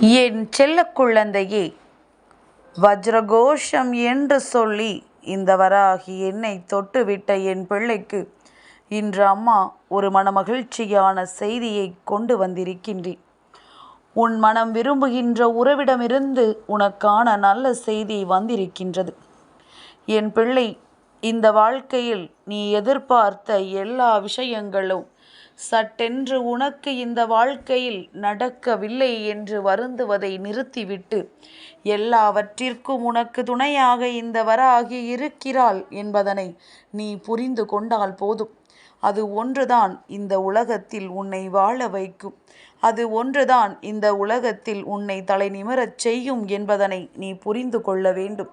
என் செல்ல குழந்தையே வஜ்ரகோஷம் என்று சொல்லி இந்த வராகி என்னை தொட்டுவிட்ட என் பிள்ளைக்கு இன்று அம்மா ஒரு மனமகிழ்ச்சியான செய்தியை கொண்டு வந்திருக்கின்றேன். உன் மனம் விரும்புகின்ற உறவிடமிருந்து உனக்கான நல்ல செய்தி வந்திருக்கின்றது. என் பிள்ளை இந்த வாழ்க்கையில் நீ எதிர்பார்த்த எல்லா விஷயங்களும் சட்டென்று உனக்கு இந்த வாழ்க்கையில் நடக்கவில்லை என்று வருந்துவதை நிறுத்திவிட்டு எல்லாவற்றிற்கும் உனக்கு துணையாக இந்த வராகி இருக்கிறாள் என்பதனை நீ புரிந்து கொண்டால் போதும். அது ஒன்றுதான் இந்த உலகத்தில் உன்னை வாழ வைக்கும். அது ஒன்றுதான் இந்த உலகத்தில் உன்னை தலை நிமிரச் செய்யும் என்பதனை நீ புரிந்து கொள்ள வேண்டும்.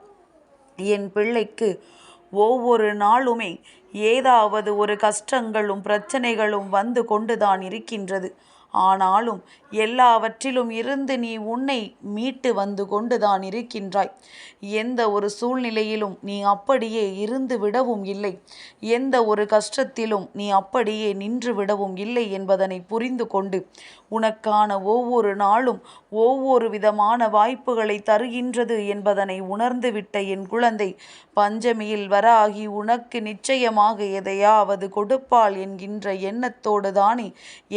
என் பிள்ளைக்கு ஒவ்வொரு நாளுமே ஏதாவது ஒரு கஷ்டங்களும் பிரச்சனைகளும் வந்து கொண்டுதான் இருக்கின்றது. ஆனாலும் எல்லாவற்றிலும் இருந்து நீ உன்னை மீட்டு வந்து கொண்டுதான் இருக்கின்றாய். எந்த ஒரு சூழ்நிலையிலும் நீ அப்படியே இருந்து விடவும் இல்லை. எந்த ஒரு கஷ்டத்திலும் நீ அப்படியே நின்று விடவும் இல்லை என்பதனை புரிந்து கொண்டு உனக்கான ஒவ்வொரு நாளும் ஒவ்வொரு விதமான வாய்ப்புகளை தருகின்றது என்பதனை உணர்ந்துவிட்ட என் குழந்தை பஞ்சமியில் வராகி உனக்கு நிச்சயமாக எதையாவது கொடுப்பாள் என்கின்ற எண்ணத்தோடு தானே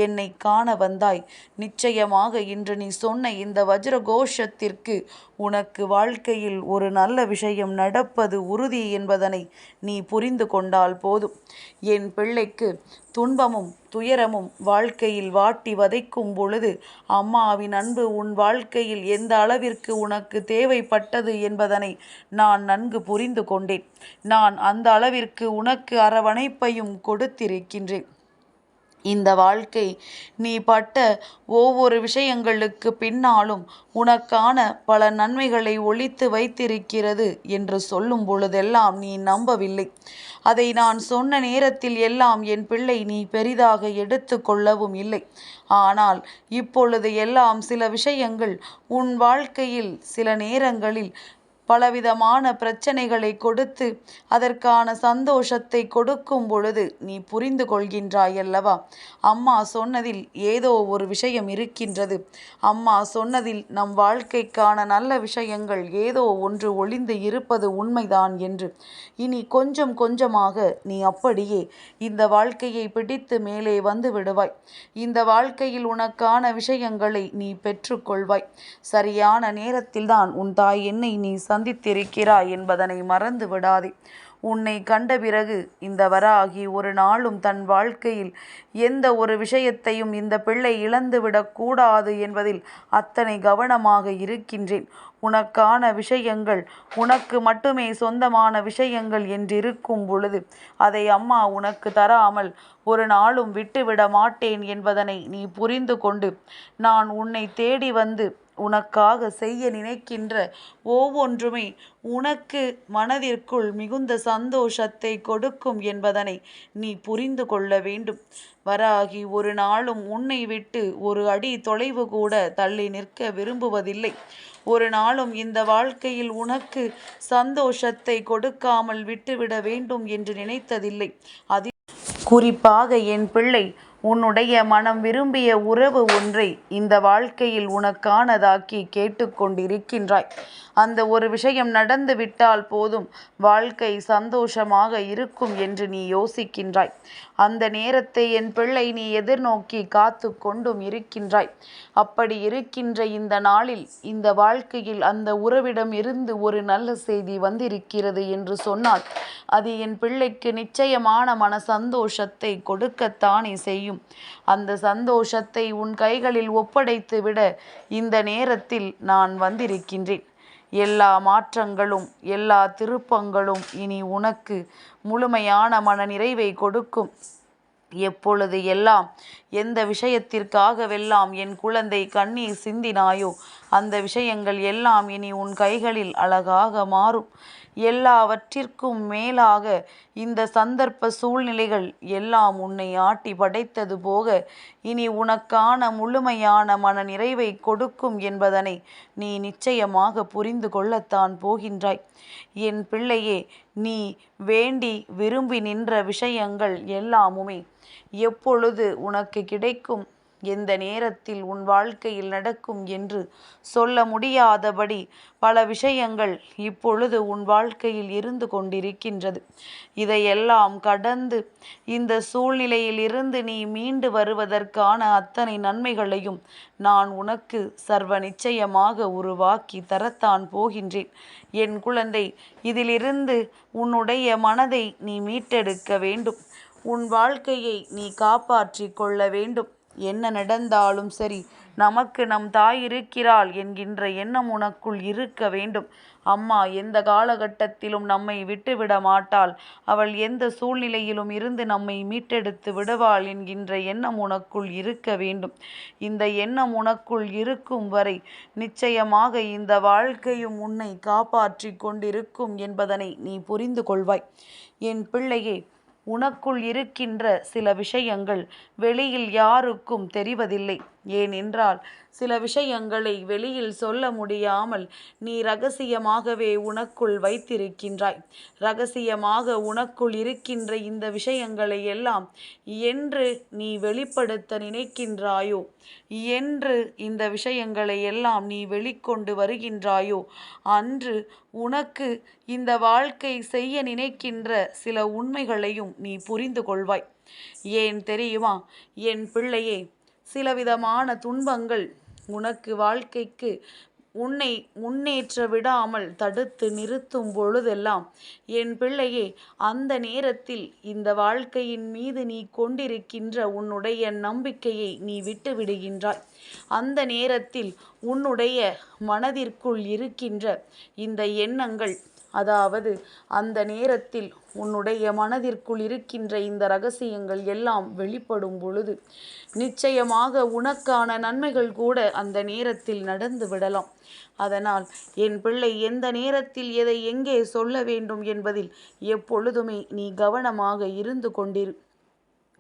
என்னை காண வந்தாய். நிச்சயமாக இன்று நீ சொன்ன இந்த வஜ்ர கோஷத்திற்கு உனக்கு வாழ்க்கையில் ஒரு நல்ல விஷயம் நடப்பது உறுதி என்பதனை நீ புரிந்து கொண்டால் போதும். என் பிள்ளைக்கு துன்பமும் துயரமும் வாழ்க்கையில் வாட்டி வதைக்கும் பொழுது அம்மாவின் அன்பு உன் வாழ்க்கையில் எந்த அளவிற்கு உனக்கு தேவைப்பட்டது என்பதனை நான் நன்கு புரிந்து கொண்டேன். நான் அந்த அளவிற்கு உனக்கு அரவணைப்பையும் கொடுத்திருக்கின்றேன். இந்த வாழ்க்கை. நீ பட்ட ஒவ்வொரு விஷயங்களுக்கு பின்னாலும் உனக்கான பல நன்மைகளை ஒழித்து வைத்திருக்கிறது என்று சொல்லும் பொழுதெல்லாம் நீ நம்பவில்லை. அதை நான் சொன்ன நேரத்தில் எல்லாம் என் பிள்ளை நீ பெரிதாக எடுத்து கொள்ளவும் இல்லை. ஆனால் இப்பொழுது எல்லாம் சில விஷயங்கள் உன் வாழ்க்கையில் சில நேரங்களில் பலவிதமான பிரச்சனைகளை கொடுத்து அதற்கான சந்தோஷத்தை கொடுக்கும் பொழுது நீ புரிந்து கொள்கின்றாய் அல்லவா அம்மா சொன்னதில் ஏதோ ஒரு விஷயம் இருக்கின்றது. அம்மா சொன்னதில் நம் வாழ்க்கைக்கான நல்ல விஷயங்கள் ஏதோ ஒன்று ஒளிந்து இருப்பது உண்மைதான் என்று. இனி கொஞ்சம் கொஞ்சமாக நீ அப்படியே இந்த வாழ்க்கையை பிடித்து மேலே வந்து விடுவாய். இந்த வாழ்க்கையில் உனக்கான விஷயங்களை நீ பெற்றுக்கொள்வாய். சரியான நேரத்தில்தான் உன் தாய் என்னை நீ சந்தித்திருக்கிறாய் என்பதனை மறந்து விடாதே. உன்னை கண்ட பிறகு இந்த வராகி ஒரு நாளும் தன் வாழ்க்கையில் எந்த ஒரு விஷயத்தையும் இந்த பிள்ளை இழந்துவிடக்கூடாது என்பதில் அத்தனை கவனமாக இருக்கின்றேன். உனக்கான விஷயங்கள் உனக்கு மட்டுமே சொந்தமான விஷயங்கள் என்றிருக்கும் பொழுது அதை அம்மா உனக்கு தராமல் ஒரு நாளும் விட்டுவிட மாட்டேன் என்பதனை நீ புரிந்து கொண்டு நான் உன்னை தேடி வந்து உனக்காக செய்ய நினைக்கின்ற ஒவ்வொன்றுமே உனக்கு மனதிற்குள் மிகுந்த சந்தோஷத்தை கொடுக்கும் என்பதனை நீ புரிந்து கொள்ள வேண்டும். வராகி ஒரு நாளும் உன்னை விட்டு ஒரு அடி தொலைவு கூட தள்ளி நிற்க விரும்புவதில்லை. ஒரு நாளும் இந்த வாழ்க்கையில் உனக்கு சந்தோஷத்தை கொடுக்காமல் விட்டுவிட வேண்டும் என்று நினைத்ததில்லை. அதில் குறிப்பாக என் பிள்ளை உன்னுடைய மனம் விரும்பிய உறவு ஒன்றை இந்த வாழ்க்கையில் உனக்கானதாக்கி கேட்டுக்கொண்டிருக்கின்றாய். அந்த ஒரு விஷயம் நடந்து விட்டால் போதும். வாழ்க்கை சந்தோஷமாக இருக்கும் என்று நீ யோசிக்கின்றாய். அந்த நேரத்தை என் பிள்ளை நீ எதிர்நோக்கி காத்து கொண்டும் இருக்கின்றாய். அப்படி இருக்கின்ற இந்த நாளில் இந்த வாழ்க்கையில் அந்த உறவிடம் இருந்து ஒரு நல்ல செய்தி வந்திருக்கிறது என்று சொன்னால் அது என் பிள்ளைக்கு நிச்சயமான மன சந்தோஷத்தை கொடுக்கத்தானே செய்யும். அந்த சந்தோஷத்தை உன் கைகளில் ஒப்படைத்து விட இந்த நேரத்தில் நான் வந்திருக்கின்றேன். எல்லா மாற்றங்களும் எல்லா திருப்பங்களும் இனி உனக்கு முழுமையான மன நிறைவை கொடுக்கும். எப்பொழுது எல்லாம் எந்த விஷயத்திற்காகவெல்லாம் என் குழந்தை கண்ணீர் சிந்தினாயோ அந்த விஷயங்கள் எல்லாம் இனி உன் கைகளில் அழகாக மாறும். எல்லாவற்றிற்கும் மேலாக இந்த சந்தர்ப்ப சூழ்நிலைகள் எல்லாம் உன்னை ஆட்டி படைத்தது போக இனி உனக்கான முழுமையான மன நிறைவை கொடுக்கும் என்பதனை நீ நிச்சயமாக புரிந்து கொள்ளத்தான் போகின்றாய். என் பிள்ளையே நீ வேண்டி விரும்பி நின்ற விஷயங்கள் எல்லாமுமே எப்பொழுது உனக்கு கிடைக்கும் எந்த நேரத்தில் உன் வாழ்க்கையில் நடக்கும் என்று சொல்ல முடியாதபடி பல விஷயங்கள் இப்பொழுது உன் வாழ்க்கையில் இருந்து கொண்டிருக்கின்றது. இதையெல்லாம் கடந்து இந்த சூழ்நிலையில் இருந்து நீ மீண்டு வருவதற்கான அத்தனை நன்மைகளையும் நான் உனக்கு சர்வ நிச்சயமாக உருவாக்கி தரத்தான் போகின்றேன். என் குழந்தை இதிலிருந்து உன்னுடைய மனதை நீ மீட்டெடுக்க வேண்டும். உன் வாழ்க்கையை நீ காப்பாற்றி கொள்ள வேண்டும். என்ன நடந்தாலும் சரி நமக்கு நம் தாய் இருக்கிறாள் என்கின்ற எண்ணம் உனக்குள் இருக்க வேண்டும். அம்மா எந்த காலகட்டத்திலும் நம்மை விட்டுவிட மாட்டாள். அவள் எந்த சூழ்நிலையிலும் இருந்து நம்மை மீட்டெடுத்து விடுவாள் என்கின்ற எண்ணம் உனக்குள் இருக்க வேண்டும். இந்த எண்ணம் உனக்குள் இருக்கும் வரை நிச்சயமாக இந்த வாழ்க்கையும் உன்னை காப்பாற்றி கொண்டிருக்கும் என்பதனை நீ புரிந்து கொள்வாய். என் பிள்ளையே உனக்குள் இருக்கின்ற சில விஷயங்கள் வெளியில் யாருக்கும் தெரிவதில்லை. ஏனென்றால் சில விஷயங்களை வெளியில் சொல்ல முடியாமல் நீ ரகசியமாகவே உனக்குள் வைத்திருக்கின்றாய். ரகசியமாக உனக்குள் இருக்கின்ற இந்த விஷயங்களை எல்லாம் என்று நீ வெளிப்படுத்த நினைக்கின்றாயோ? என்று இந்த விஷயங்களை எல்லாம் நீ வெளிக்கொண்டு வருகின்றாயோ? அன்று உனக்கு இந்த வாழ்க்கை செய்ய நினைக்கின்ற சில உண்மைகளையும் நீ புரிந்து கொள்வாய். ஏன் தெரியுமா? என் பிள்ளையே சிலவிதமான துன்பங்கள் உனக்கு வாழ்க்கைக்கு உன்னை முன்னேற்ற விடாமல் தடுத்து நிறுத்தும் பொழுதெல்லாம் என் பிள்ளையே அந்த நேரத்தில் இந்த வாழ்க்கையின் மீது நீ கொண்டிருக்கின்ற உன்னுடைய நம்பிக்கையை நீ விட்டு விடுகின்றாய் அந்த நேரத்தில் உன்னுடைய மனதிற்குள் இருக்கின்ற இந்த எண்ணங்கள் அதாவது அந்த நேரத்தில் உன்னுடைய மனதிற்குள் இருக்கின்ற இந்த ரகசியங்கள் எல்லாம் வெளிப்படும் பொழுது நிச்சயமாக உனக்கான நன்மைகள் கூட அந்த நேரத்தில் நடந்து விடலாம். அதனால் என் பிள்ளை எந்த நேரத்தில் எதை எங்கே சொல்ல வேண்டும் என்பதில் எப்பொழுதுமே நீ கவனமாக இருந்து கொண்டிரு.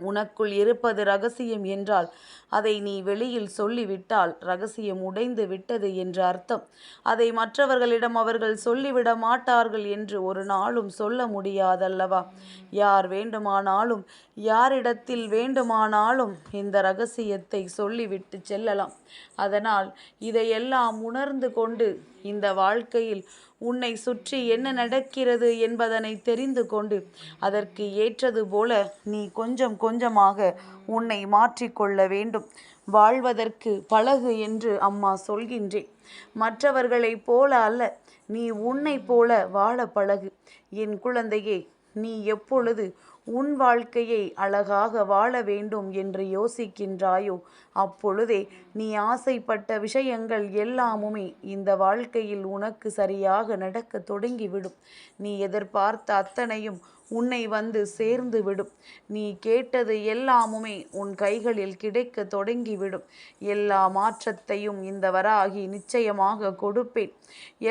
உனக்குள் இருப்பது ரகசியம் என்றால் அதை நீ வெளியில் சொல்லிவிட்டால் ரகசியம் உடைந்து விட்டது என்று அர்த்தம். அதை மற்றவர்களிடம் அவர்கள் சொல்லிவிட மாட்டார்கள் என்று ஒரு நாளும் சொல்ல முடியாதல்லவா? யார் வேண்டுமானாலும் யாரிடத்தில் வேண்டுமானாலும் இந்த ரகசியத்தை சொல்லிவிட்டு செல்லலாம். அதனால் இதையெல்லாம் உணர்ந்து கொண்டு இந்த வாழ்க்கையில் உன்னை சுற்றி என்ன நடக்கிறது என்பதனை தெரிந்து கொண்டு அதற்கு ஏற்றது போல நீ கொஞ்சம் கொஞ்சமாக உன்னை மாற்றிக்கொள்ள வேண்டும். வாழ்வதற்கு பழகு என்று அம்மா சொல்கின்றேன். மற்றவர்களைப் போல அல்ல நீ உன்னை போல வாழ பழகு. என் குழந்தையே நீ எப்பொழுது உன் வாழ்க்கையை அழகாக வாழ வேண்டும் என்று யோசிக்கின்றாயோ அப்பொழுதே நீ ஆசைப்பட்ட விஷயங்கள் எல்லாமுமே இந்த வாழ்க்கையில் உனக்கு சரியாக நடக்க தொடங்கிவிடும். நீ எதிர்பார்த்த அத்தனையும் உன்னை வந்து சேர்ந்து விடும் நீ கேட்டது எல்லாமுமே உன் கைகளில் கிடைக்க தொடங்கிவிடும். எல்லா மாற்றத்தையும் இந்த வராகி நிச்சயமாக கொடுப்பேன்.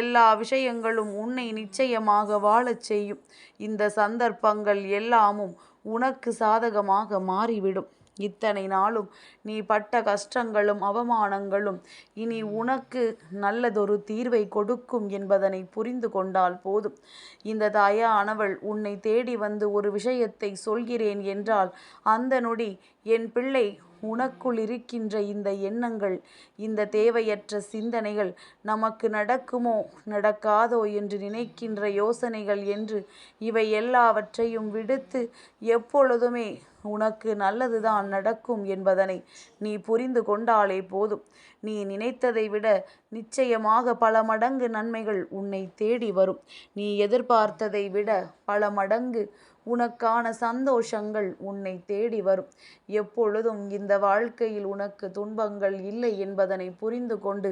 எல்லா விஷயங்களும் உன்னை நிச்சயமாக வாழச் செய்யும். இந்த சந்தர்ப்பங்கள் எல்லாமும் உனக்கு சாதகமாக மாறிவிடும். இத்தனை நாளும் நீ பட்ட கஷ்டங்களும் அவமானங்களும் இனி உனக்கு நல்லதொரு தீர்வை கொடுக்கும் என்பதனை புரிந்து கொண்டால் போதும். இந்த தாயானவள் உன்னை தேடி வந்து ஒரு விஷயத்தை சொல்கிறேன் என்றால் அந்த நொடி என் பிள்ளை உனக்குள் இருக்கின்ற இந்த எண்ணங்கள் இந்த தேவையற்ற சிந்தனைகள் நமக்கு நடக்குமோ நடக்காதோ என்று நினைக்கின்ற யோசனைகள் என்று இவை எல்லாவற்றையும் விடுத்து எப்பொழுதுமே உனக்கு நல்லதுதான் நடக்கும் என்பதனை நீ புரிந்து கொண்டாலே போதும். நீ நினைத்ததை விட நிச்சயமாக பல மடங்கு நன்மைகள் உன்னை தேடி வரும். நீ எதிர்பார்த்ததை விட பல மடங்கு உனக்கான சந்தோஷங்கள் உன்னை தேடி வரும். எப்பொழுதும் இந்த வாழ்க்கையில் உனக்கு துன்பங்கள் இல்லை என்பதனை புரிந்து கொண்டு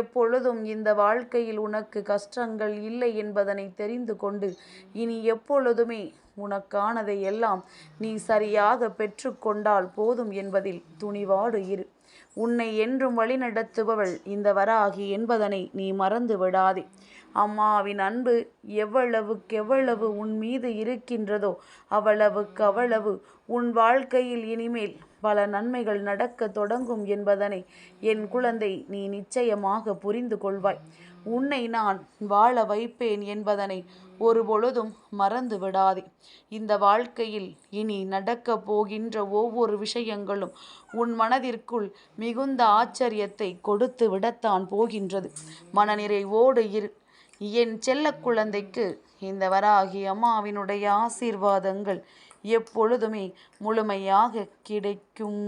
எப்பொழுதும் இந்த வாழ்க்கையில் உனக்கு கஷ்டங்கள் இல்லை என்பதனை தெரிந்து கொண்டு இனி எப்பொழுதுமே உனக்கானதை எல்லாம் நீ சரியாக பெற்றுக்கொண்டால் போதும் என்பதில் துணிவாடு இரு. உன்னை என்றும் வழிநடத்துபவள் இந்த வராகி என்பதனை நீ மறந்து விடாதே. அம்மாவின் அன்பு எவ்வளவுக்கெவ்வளவு உன் மீது இருக்கின்றதோ அவ்வளவுக்கு அவ்வளவு உன் வாழ்க்கையில் இனிமேல் பல நன்மைகள் நடக்க தொடங்கும் என்பதனை என் குழந்தை நீ நிச்சயமாக புரிந்து கொள்வாய். உன்னை நான் வாழ வைப்பேன் என்பதனை ஒருபொழுதும் மறந்து விடாதே இந்த வாழ்க்கையில் இனி நடக்கப் போகின்ற ஒவ்வொரு விஷயங்களும் உன் மனதிற்குள் மிகுந்த ஆச்சரியத்தை கொடுத்து விடத்தான் போகின்றது. மனநிறைவோடு இரு. என் செல்ல குழந்தைக்கு இந்த வராகி அம்மாவினுடைய ஆசீர்வாதங்கள் எப்பொழுதுமே முழுமையாக கிடைக்கும்.